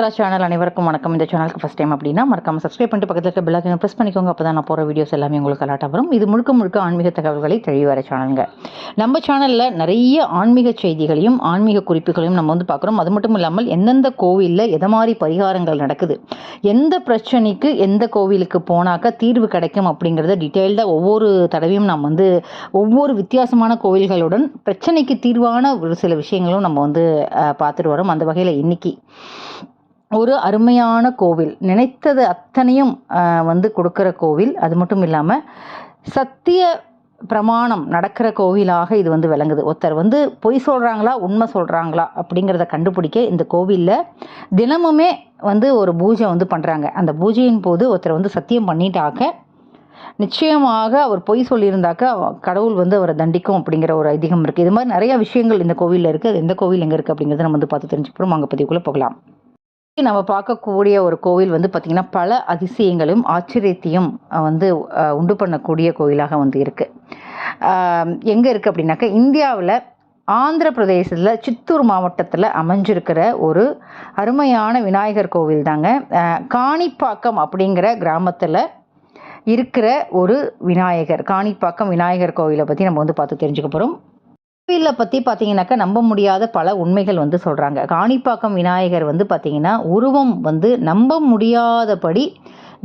Chitra channel அனைவருக்கும் வணக்கம். இந்த சேனலுக்கு ஃபஸ்ட் டைம் அப்படின்னா மறக்காம சப்ஸ்கிரைப் பண்ணிட்டு பக்கத்தில் இருக்க பெல்லாக்கையும் ப்ரெஸ் பண்ணிக்கோங்க. அப்போ தான் நான் போகிற வீடியோஸ் எல்லாமே உங்களுக்கு அலாட்டாக வரும். இது முழுக்க முழுக்க ஆன்மீக தகவல்களை தெளிவு வர சேனலுங்க நம்ம சேனலில் நிறைய ஆன்மீக செய்திகளையும் ஆன்மீக குறிப்புகளையும் நம்ம வந்து பார்க்குறோம். அது மட்டும் இல்லாமல் எந்தெந்த கோவிலில் எதை மாதிரி பரிகாரங்கள் நடக்குது எந்த பிரச்சனைக்கு எந்த கோவிலுக்கு போனாக்க தீர்வு கிடைக்கும் அப்படிங்கிறத டீட்டெயில்டாக ஒவ்வொரு தடவையும் நம்ம வந்து ஒவ்வொரு வித்தியாசமான கோவில்களுடன் பிரச்சனைக்கு தீர்வான ஒரு சில விஷயங்களும் நம்ம வந்து பார்த்துட்டு வரோம். அந்த வகையில் இன்னைக்கு ஒரு அருமையான கோவில். நினைத்தது அத்தனையும் வந்து கொடுக்குற கோவில். அது மட்டும் இல்லாமல் சத்திய பிரமாணம் நடக்கிற கோவிலாக இது வந்து விளங்குது. ஒருத்தர் வந்து பொய் சொல்கிறாங்களா உண்மை சொல்கிறாங்களா அப்படிங்கிறத கண்டுபிடிக்க இந்த கோவிலில் தினமுமே வந்து ஒரு பூஜை வந்து பண்ணுறாங்க அந்த பூஜையின் போது ஒருத்தர் வந்து சத்தியம் பண்ணிட்டாக்க நிச்சயமாக அவர் பொய் சொல்லியிருந்தாக்க கடவுள் வந்து அவரை தண்டிக்கும் அப்படிங்கிற ஒரு ஐதீகம் இருக்குது இது மாதிரி நிறைய விஷயங்கள் இந்த கோவிலில் இருக்குது அது எந்த கோவில் எங்கே இருக்குது அப்படிங்கிறத நம்ம வந்து பார்த்து தெரிஞ்சுக்கிறோம் அங்கே பதிவுக்குள்ளே போகலாம். நம்ம பார்க்கக்கூடிய ஒரு கோவில் வந்து பார்த்திங்கன்னா பல அதிசயங்களும் ஆச்சரியத்தையும் வந்து உண்டு பண்ணக்கூடிய கோவிலாக வந்து இருக்குது எங்கே இருக்குது அப்படின்னாக்கா இந்தியாவில் ஆந்திர பிரதேசத்தில் சித்தூர் மாவட்டத்தில் அமைஞ்சிருக்கிற ஒரு அருமையான விநாயகர் கோவில் தாங்க. காணிப்பாக்கம் அப்படிங்கிற கிராமத்தில் இருக்கிற ஒரு விநாயகர் காணிப்பாக்கம் விநாயகர் கோவிலை பற்றி நம்ம வந்து பார்த்து தெரிஞ்சுக்க போகிறோம் கோவிலை பற்றி பார்த்தீங்கன்னாக்கா நம்ப முடியாத பல உண்மைகள் வந்து சொல்கிறாங்க காணிப்பாக்கம் விநாயகர் வந்து பார்த்தீங்கன்னா உருவம் வந்து நம்ப முடியாதபடி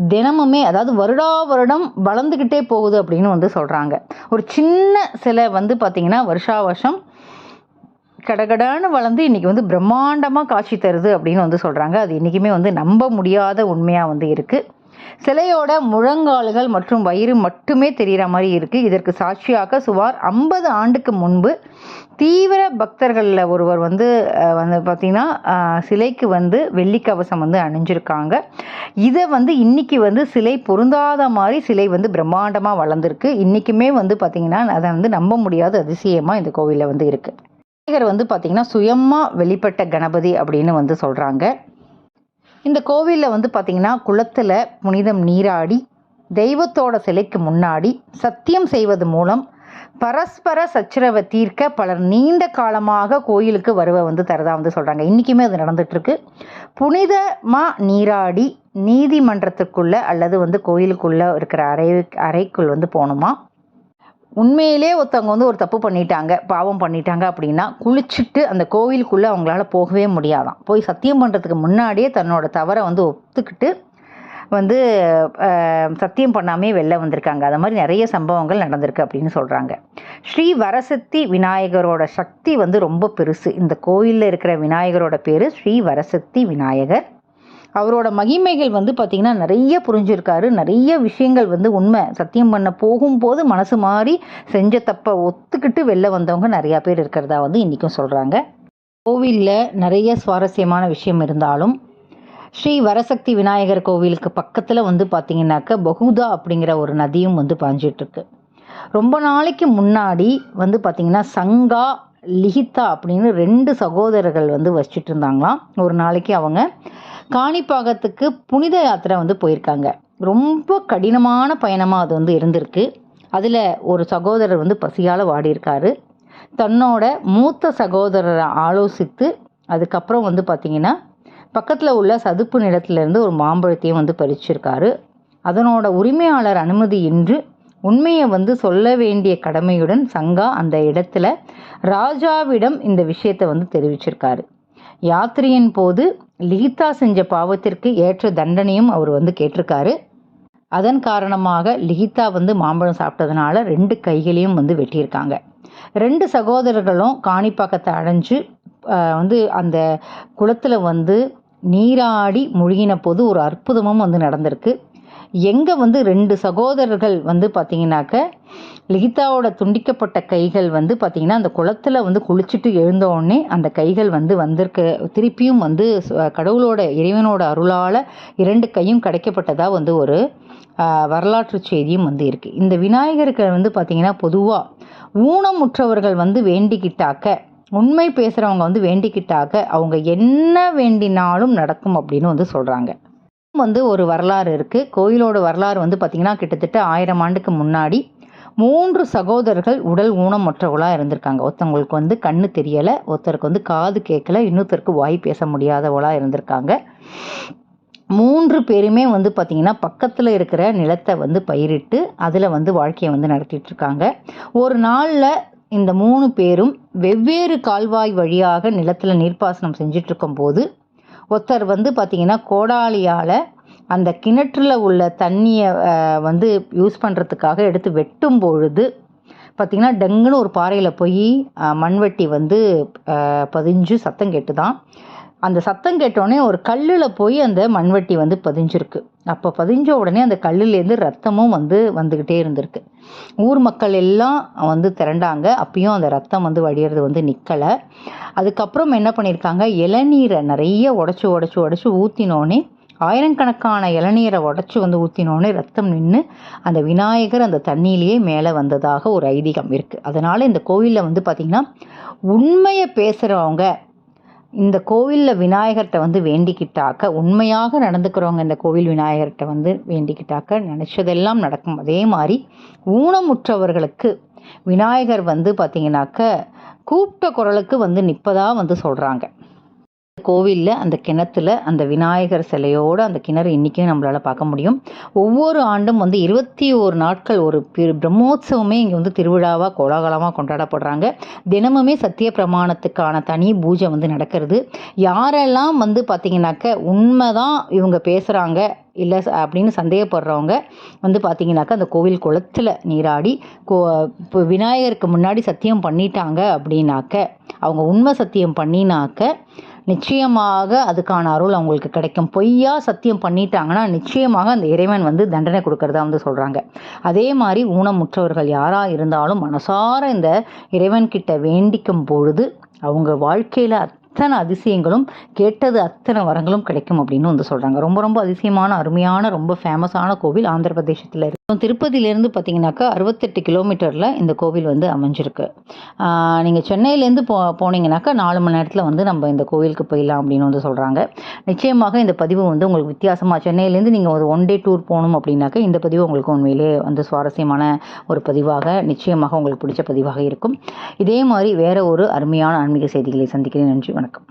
தினமுமே அதாவது வருடா வருடம் வளர்ந்துக்கிட்டே போகுது அப்படின்னு வந்து சொல்கிறாங்க ஒரு சின்ன சிலை வந்து பார்த்தீங்கன்னா வருஷா வருஷம் கடகடான்னு வளர்ந்து இன்றைக்கி வந்து பிரம்மாண்டமாக காட்சி தருது அப்படின்னு வந்து சொல்கிறாங்க அது இன்றைக்குமே வந்து நம்ப முடியாத உண்மையாக வந்து இருக்குது சிலையோட முழங்கால்கள் மற்றும் வயிறு மட்டுமே தெரிகிற மாதிரி இருக்குது இதற்கு சாட்சியாக சுமார் ஐம்பது ஆண்டுக்கு முன்பு தீவிர பக்தர்களில் ஒருவர் வந்து வந்து பார்த்திங்கன்னா சிலைக்கு வந்து வெள்ளிக்கவசம் வந்து அணிஞ்சிருக்காங்க. இதை வந்து இன்னைக்கு வந்து சிலை பொருந்தாத மாதிரி சிலை வந்து பிரம்மாண்டமாக வளர்ந்துருக்கு. இன்றைக்குமே வந்து பார்த்திங்கன்னா அதை வந்து நம்ப முடியாத அதிசயமாக இந்த கோவிலில் வந்து இருக்குது விநாயகர் வந்து பார்த்திங்கன்னா சுயமாக வெளிப்பட்ட கணபதி அப்படின்னு வந்து சொல்கிறாங்க இந்த கோவிலில் வந்து பார்த்திங்கன்னா குளத்தில் புனிதம் நீராடி தெய்வத்தோட சிலைக்கு முன்னாடி சத்தியம் செய்வது மூலம் பரஸ்பர சச்சரவை தீர்க்க பலர் நீண்ட காலமாக கோயிலுக்கு வருவ வந்து தரதா வந்து சொல்கிறாங்க இன்றைக்குமே அது நடந்துகிட்ருக்கு புனிதமாக நீராடி நீதிமன்றத்துக்குள்ளே அல்லது வந்து கோயிலுக்குள்ளே இருக்கிற அறை அறைக்குள் வந்து போகணுமா உண்மையிலே ஒருத்தவங்க வந்து ஒரு தப்பு பண்ணிட்டாங்க பாவம் பண்ணிட்டாங்க அப்படின்னா குளிச்சுட்டு அந்த கோவிலுக்குள்ளே அவங்களால போகவே முடியாதாம் போய் சத்தியம் பண்ணுறதுக்கு முன்னாடியே தன்னோட தவறை வந்து ஒத்துக்கிட்டு வந்து சத்தியம் பண்ணாமே வெளில வந்திருக்காங்க. அது மாதிரி நிறைய சம்பவங்கள் நடந்திருக்கு அப்படின்னு சொல்கிறாங்க ஸ்ரீ வரசக்தி விநாயகரோட சக்தி வந்து ரொம்ப பெருசு. இந்த கோயிலில் இருக்கிற விநாயகரோட பேர் ஸ்ரீ வரசக்தி விநாயகர். அவரோட மகிமைகள் வந்து பார்த்திங்கன்னா நிறைய புரிஞ்சிருக்காரு. நிறைய விஷயங்கள் வந்து உண்மை. சத்தியம் பண்ண போகும்போது மனசு மாறி செஞ்ச தப்பை ஒத்துக்கிட்டு வெளில வந்தவங்க நிறையா பேர் இருக்கிறதா வந்து இன்றைக்கும் சொல்கிறாங்க கோவிலில் நிறைய சுவாரஸ்யமான விஷயம் இருந்தாலும் ஸ்ரீ வரசக்தி விநாயகர் கோவிலுக்கு பக்கத்தில் வந்து பார்த்திங்கனாக்க பகுதா அப்படிங்கிற ஒரு நதியும் வந்து பாஞ்சிட்ருக்கு ரொம்ப நாளைக்கு முன்னாடி வந்து பார்த்திங்கன்னா சங்கா லிஹிதா அப்படின்னு ரெண்டு சகோதரர்கள் வந்து வச்சுட்டு இருந்தாங்களாம். ஒரு நாளைக்கு அவங்க காணிப்பாகத்துக்கு புனித யாத்திரை வந்து போயிருக்காங்க. ரொம்ப கடினமான பயணமாக அது வந்து இருந்திருக்கு. அதில் ஒரு சகோதரர் வந்து பசியால் வாடியிருக்காரு. தன்னோட மூத்த சகோதரரை ஆலோசித்து அதுக்கப்புறம் வந்து பார்த்திங்கன்னா பக்கத்தில் உள்ள சதுப்பு நிலத்திலேருந்து ஒரு மாம்பழத்தையும் வந்து பறிச்சிருக்காரு. அதனோட உரிமையாளர் அனுமதியின்றி உண்மையை வந்து சொல்ல வேண்டிய கடமையுடன் சங்கா அந்த இடத்துல ராஜாவிடம் இந்த விஷயத்தை வந்து தெரிவிச்சிருக்காரு. யாத்திரையின் போது லிகிதா செஞ்ச பாவத்திற்கு ஏற்ற தண்டனையும் அவர் வந்து கேட்டிருக்காரு. அதன் காரணமாக லிகிதா வந்து மாம்பழம் சாப்பிட்டதுனால ரெண்டு கைகளையும் வந்து வெட்டியிருக்காங்க. ரெண்டு சகோதரர்களும் காணிப்பாக்கத்தை அடைஞ்சு வந்து அந்த குளத்தில் வந்து நீராடி முழுகின போது ஒரு அற்புதமும் வந்து நடந்திருக்கு. எங்கே வந்து ரெண்டு சகோதரர்கள் வந்து பார்த்தீங்கன்னாக்க லிகிதாவோட துண்டிக்கப்பட்ட கைகள் வந்து பார்த்தீங்கன்னா அந்த குளத்தில் வந்து குளிச்சுட்டு எழுந்தோடனே அந்த கைகள் வந்து வந்திருக்க. திருப்பியும் வந்து கடவுளோட இறைவனோட அருளால் இரண்டு கையும் கிடைக்கப்பட்டதாக வந்து ஒரு வரலாற்று செய்தியும் வந்து இருக்குது இந்த விநாயகருக்கு வந்து பார்த்திங்கன்னா பொதுவாக ஊனமுற்றவர்கள் வந்து வேண்டிக்கிட்டாக்க உண்மை பேசுகிறவங்க வந்து வேண்டிக்கிட்டாக்க அவங்க என்ன வேண்டினாலும் நடக்கும் அப்படின்னு வந்து சொல்கிறாங்க வந்து ஒரு வரலாறு இருக்குது கோயிலோட வரலாறு வந்து பார்த்திங்கன்னா கிட்டத்தட்ட ஆயிரம் ஆண்டுக்கு முன்னாடி மூன்று சகோதரர்கள் உடல் ஊனமற்றவளாக இருந்திருக்காங்க. ஒருத்தவங்களுக்கு வந்து கண்ணு தெரியலை ஒருத்தருக்கு வந்து காது கேட்கல இன்னொருத்தருக்கு வாய் பேச முடியாதவளாக இருந்திருக்காங்க. மூன்று பேருமே வந்து பார்த்திங்கன்னா பக்கத்தில் இருக்கிற நிலத்தை வந்து பயிரிட்டு அதில் வந்து வாழ்க்கையை வந்து நடத்திட்டு இருக்காங்க. ஒரு நாளில் இந்த மூணு பேரும் வெவ்வேறு கால்வாய் வழியாக நிலத்தில் நீர்ப்பாசனம் செஞ்சிட்ருக்கும் போது ஒருத்தர் வந்து பார்த்திங்கன்னா கோடாலியால் அந்த கிணற்றில் உள்ள தண்ணியை வந்து யூஸ் பண்ணுறதுக்காக எடுத்து வெட்டும் பொழுது பார்த்திங்கன்னா டங்குன்னு ஒரு பாறையில் போய் மண்வெட்டி வந்து பதிஞ்சு சத்தம் கேட்டு தான் அந்த சத்தம் கேட்டோடனே ஒரு கல்லில் போய் அந்த மண்வெட்டி வந்து பதிஞ்சிருக்கு. அப்போ பதிஞ்ச உடனே அந்த கல்லுலேருந்து ரத்தமும் வந்து வந்துக்கிட்டே இருந்திருக்கு. ஊர் மக்கள் எல்லாம் வந்து திரண்டாங்க. அப்பயும் அந்த ரத்தம் வந்து வடிகிறது வந்து நிற்கலை அதுக்கப்புறம் என்ன பண்ணியிருக்காங்க இளநீரை நிறைய உடச்சி உடச்சி உடச்சி ஊற்றினோன்னே ஆயிரக்கணக்கான இளநீரை உடச்சி வந்து ஊற்றினோடனே ரத்தம் நின்று அந்த விநாயகர் அந்த தண்ணியிலேயே மேலே வந்ததாக ஒரு ஐதீகம் இருக்குது அதனால் இந்த கோவிலில் வந்து பார்த்திங்கன்னா உண்மையை பேசுகிறவங்க இந்த கோவிலில் விநாயகர்கிட்ட வந்து வேண்டிக்கிட்டாக்க உண்மையாக நடந்துக்கிறவங்க இந்த கோவில் விநாயகர்கிட்ட வந்து வேண்டிக்கிட்டாக்க நினச்சதெல்லாம் நடக்கும். அதே மாதிரி ஊனமுற்றவர்களுக்கு விநாயகர் வந்து பார்த்திங்கனாக்க கூப்பிட்ட குரலுக்கு வந்து நிற்பதாக வந்து சொல்கிறாங்க கோவிலில் அந்த கிணத்துல அந்த விநாயகர் சிலையோடு அந்த கிணறு இன்றைக்கும் நம்மளால் பார்க்க முடியும். ஒவ்வொரு ஆண்டும் வந்து இருபத்தி ஒரு நாட்கள் ஒரு பிரம்மோத்சவமே இங்கே வந்து திருவிழாவாக கோலாகலமாக கொண்டாடப்படுறாங்க. தினமுமே சத்திய பிரமாணத்துக்கான தனி பூஜை வந்து நடக்கிறது. யாரெல்லாம் வந்து பார்த்திங்கனாக்க உண்மைதான் இவங்க பேசுகிறாங்க இல்லை அப்படின்னு சந்தேகப்படுறவங்க வந்து பார்த்தீங்கன்னாக்கா அந்த கோவில் குளத்தில் நீராடி கோ இப்போ விநாயகருக்கு முன்னாடி சத்தியம் பண்ணிட்டாங்க அப்படின்னாக்க அவங்க உண்மை சத்தியம் பண்ணினாக்க நிச்சயமாக அதுக்கான அருள் அவங்களுக்கு கிடைக்கும். பொய்யா சத்தியம் பண்ணிட்டாங்கன்னா நிச்சயமாக அந்த இறைவன் வந்து தண்டனை கொடுக்கறதா வந்து சொல்கிறாங்க அதே மாதிரி ஊனமுற்றவர்கள் யாராக இருந்தாலும் மனசார இந்த இறைவன்கிட்ட வேண்டிக்கும் பொழுது அவங்க வாழ்க்கையில் அத்தனை அதிசயங்களும் கேட்டது அத்தனை வரங்களும் கிடைக்கும் அப்படின்னு வந்து சொல்கிறாங்க ரொம்ப ரொம்ப அதிசயமான அருமையான ரொம்ப ஃபேமஸான கோவில் ஆந்திர பிரதேசத்தில் திருப்பதியிலேருந்து பார்த்தீங்கன்னாக்கா அறுபத்தெட்டு கிலோமீட்டரில் இந்த கோவில் வந்து அமைஞ்சிருக்கு. நீங்கள் சென்னையிலேருந்து போ போனீங்கன்னாக்கா நாலு மணி நேரத்தில் வந்து நம்ம இந்த கோவிலுக்கு போயிடலாம் அப்படின்னு வந்து சொல்கிறாங்க நிச்சயமாக இந்த பதிவு வந்து உங்களுக்கு வித்தியாசமாக சென்னையிலேருந்து நீங்கள் ஒரு ஒன் டே டூர் போகணும் அப்படின்னாக்கா இந்த பதிவு உங்களுக்கு உண்மையிலே வந்து சுவாரஸ்யமான ஒரு பதிவாக நிச்சயமாக உங்களுக்கு பிடிச்ச பதிவாக இருக்கும். இதே மாதிரி வேறு ஒரு அருமையான ஆன்மீக செய்திகளை சந்திக்கிறேன். நன்றி வணக்கம்.